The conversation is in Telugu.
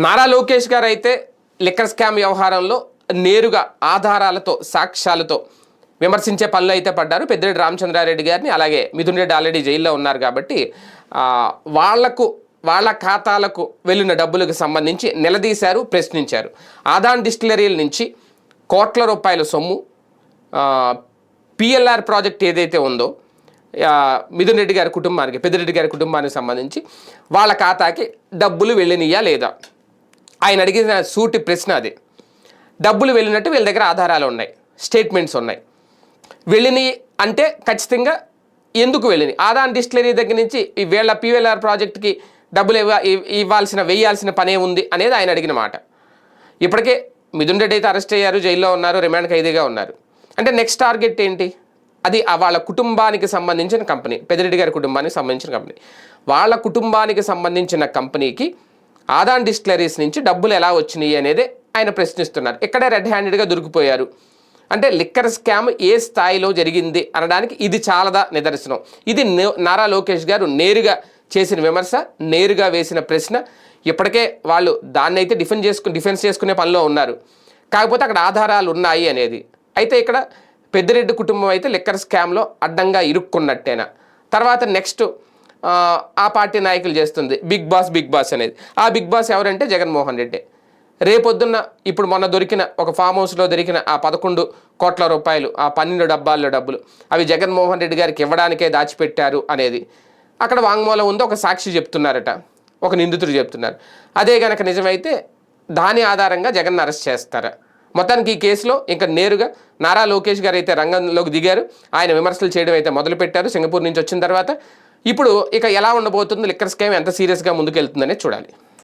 నారా లోకేష్ గారు అయితే లిక్కర్ స్కామ్ వ్యవహారంలో నేరుగా ఆధారాలతో సాక్ష్యాలతో విమర్శించే పనులు అయితే పడ్డారు. పెద్దిరెడ్డి రామచంద్రారెడ్డి గారిని అలాగే మిథున్ రెడ్డి ఆల్రెడీ జైల్లో ఉన్నారు కాబట్టి వాళ్ళకు వాళ్ళ ఖాతాలకు వెళ్ళిన డబ్బులకు సంబంధించి నిలదీశారు ప్రశ్నించారు. ఆదాన్ డిస్టిలరీల నుంచి కోట్ల రూపాయల సొమ్ము పిఎల్ఆర్ ప్రాజెక్ట్ ఏదైతే ఉందో మిథున్ రెడ్డి గారి కుటుంబానికి పెద్దిరెడ్డి గారి కుటుంబానికి సంబంధించి వాళ్ళ ఖాతాకి డబ్బులు వెళ్ళినయా లేదా? ఆయన అడిగిన సూటి ప్రశ్న అది. డబ్బులు వెళ్ళినట్టు వీళ్ళ దగ్గర ఆధారాలు ఉన్నాయి స్టేట్మెంట్స్ ఉన్నాయి. వెళ్ళినవి అంటే ఖచ్చితంగా ఎందుకు వెళ్ళినాయి? ఆదాన్ డిస్టిలరీ దగ్గర నుంచి ఈ వీళ్ళ పీవీఎల్ఆర్ ప్రాజెక్ట్కి డబ్బులు ఇవ్వ ఇవ్వాల్సిన వేయాల్సిన పనే ఉంది అనేది ఆయన అడిగిన మాట. ఇప్పటికే మిథున్ రెడ్డి అయితే అరెస్ట్ అయ్యారు జైల్లో ఉన్నారు రిమాండ్ ఖైదీగా ఉన్నారు. అంటే నెక్స్ట్ టార్గెట్ ఏంటి? అది వాళ్ళ కుటుంబానికి సంబంధించిన కంపెనీ పెద్దిరెడ్డి గారి కుటుంబానికి సంబంధించిన కంపెనీ. వాళ్ళ కుటుంబానికి సంబంధించిన కంపెనీకి ఆదాన్ డిస్టిలరీస్ నుంచి డబ్బులు ఎలా వచ్చినాయి అనేది ఆయన ప్రశ్నిస్తున్నారు. ఇక్కడే రెడ్ హ్యాండెడ్గా దొరికిపోయారు. అంటే లిక్కర్ స్కామ్ ఏ స్థాయిలో జరిగింది అనడానికి ఇది చాలదా నిదర్శనం. ఇది నారా లోకేష్ గారు నేరుగా చేసిన విమర్శ నేరుగా వేసిన ప్రశ్న. ఇప్పటికే వాళ్ళు దాన్ని అయితే డిఫెన్స్ చేసుకుని డిఫెన్స్ చేసుకునే పనిలో ఉన్నారు. కాకపోతే అక్కడ ఆధారాలు ఉన్నాయి అనేది. అయితే ఇక్కడ పెద్దిరెడ్డి కుటుంబం అయితే లిక్కర్ స్కామ్లో అడ్డంగా ఇరుక్కున్నట్టేనా. తర్వాత నెక్స్ట్ ఆ పార్టీ నాయకులు చేస్తుంది. బిగ్ బాస్ బిగ్ బాస్ అనేది. ఆ బిగ్ బాస్ ఎవరంటే జగన్మోహన్ రెడ్డి. రేపొద్దున్న ఇప్పుడు మొన్న దొరికిన ఒక ఫామ్ హౌస్లో దొరికిన ఆ పదకొండు కోట్ల రూపాయలు ఆ పన్నెండు డబ్బాల్లో డబ్బులు అవి జగన్మోహన్ రెడ్డి గారికి ఇవ్వడానికే దాచిపెట్టారు అనేది. అక్కడ వాంగ్మూలం ఉందో ఒక సాక్షి చెప్తున్నారట. ఒక నిందితుడు చెప్తున్నారు. అదే గనక నిజమైతే దాని ఆధారంగా జగన్ అరెస్ట్ చేస్తారా? మొత్తానికి ఈ కేసులో ఇంకా నేరుగా నారా లోకేష్ గారు అయితే రంగంలోకి దిగారు. ఆయన విమర్శలు చేయడం అయితే మొదలుపెట్టారు. సింగపూర్ నుంచి వచ్చిన తర్వాత ఇప్పుడు ఇక ఎలా ఉండబోతుంది లిక్కర్ స్కామ్ ఎంత సీరియస్గా ముందుకెళ్తుందనే చూడాలి.